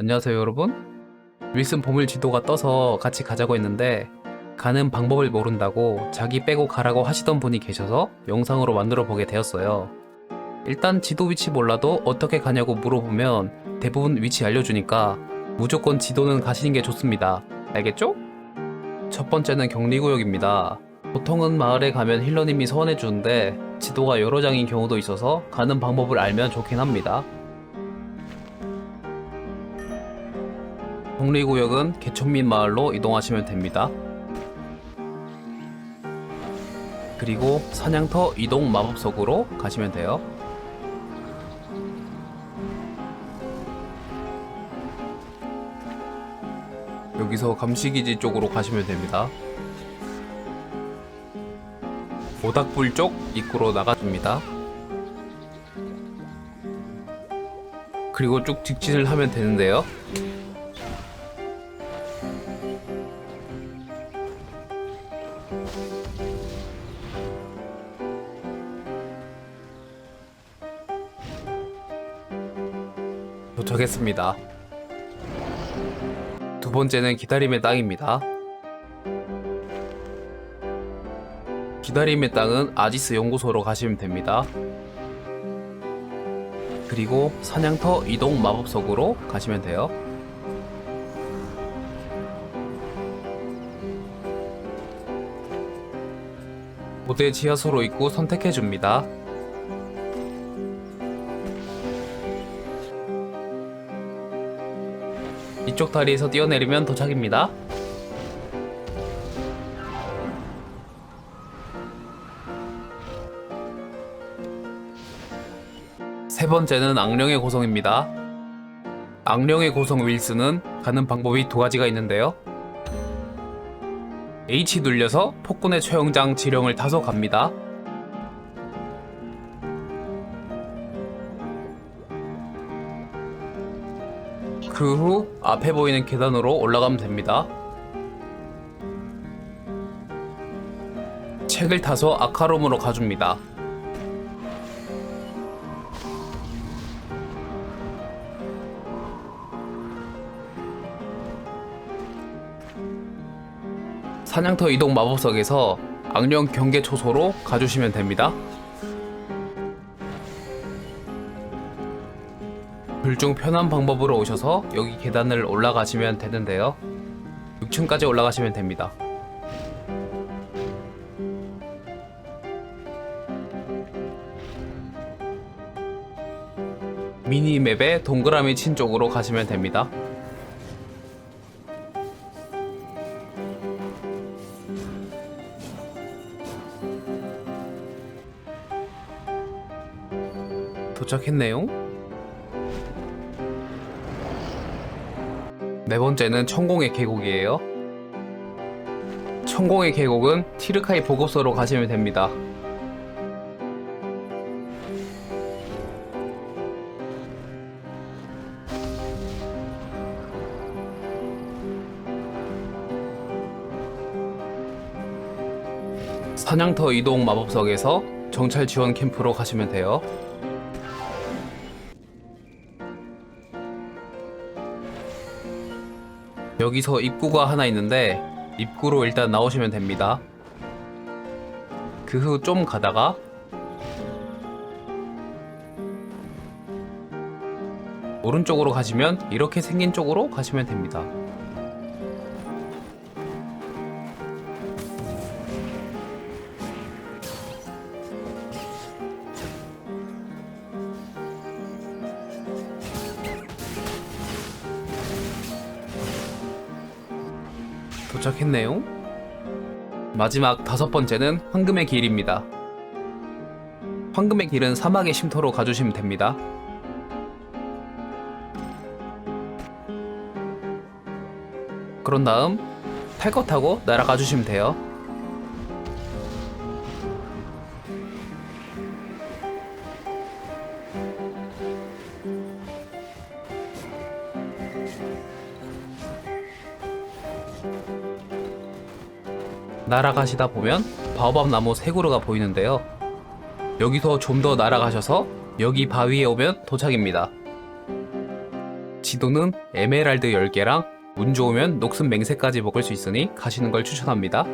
안녕하세요 여러분. 윌슨 보물 지도가 떠서 같이 가자고 했는데 가는 방법을 모른다고 자기 빼고 가라고 하시던 분이 계셔서 영상으로 만들어 보게 되었어요. 일단 지도 위치 몰라도 어떻게 가냐고 물어보면 대부분 위치 알려주니까 무조건 지도는 가시는 게 좋습니다. 알겠죠? 첫 번째는 격리구역입니다. 보통은 마을에 가면 힐러님이 소원해 주는데 지도가 여러 장인 경우도 있어서 가는 방법을 알면 좋긴 합니다 동리구역은 개천민 마을로 이동하시면 됩니다. 그리고 사냥터 이동 마법석으로 가시면 돼요. 여기서 감시기지 쪽으로 가시면 됩니다. 모닥불 쪽 입구로 나가줍니다. 그리고 쭉 직진을 하면 되는데요. 도착했습니다. 두 번째는 기다림의 땅입니다. 기다림의 땅은 아지스 연구소로 가시면 됩니다. 그리고 사냥터 이동 마법석으로 가시면 돼요. 고대 지하수로 입구 선택해 줍니다. 이쪽 다리에서 뛰어내리면 도착입니다. 세 번째는 악령의 고성입니다. 악령의 고성 윌스는 가는 방법이 두 가지가 있는데요. H 눌려서 폭군의 최영장 지령을 타서 갑니다. 그 후 앞에 보이는 계단으로 올라가면 됩니다. 책을 타서 아카롬으로 가줍니다. 사냥터 이동 마법석에서 악령 경계 초소로 가주시면 됩니다. 둘 중 편한 방법으로 오셔서 여기 계단을 올라가시면 되는데요. 6층까지 올라가시면 됩니다. 미니맵에 동그라미 친 쪽으로 가시면 됩니다. 도착했네요. 네 번째는 천공의 계곡이에요. 천공의 계곡은 티르카이 보급소로 가시면 됩니다. 사냥터 이동 마법석에서 정찰 지원 캠프로 가시면 돼요. 여기서 입구가 하나 있는데 입구로 일단 나오시면 됩니다. 그 후 좀 가다가 오른쪽으로 가시면 이렇게 생긴 쪽으로 가시면 됩니다. 도착했네요. 마지막 다섯 번째는 황금의 길입니다. 황금의 길은 사막의 쉼터로 가주시면 됩니다. 그런 다음 탈 것 타고 날아가 주시면 돼요. 날아가시다 보면 바오밥 나무 세 그루가 보이는데요. 여기서 좀 더 날아가셔서 여기 바위에 오면 도착입니다. 지도는 에메랄드 10개랑 운 좋으면 녹슨 맹세까지 먹을 수 있으니 가시는 걸 추천합니다.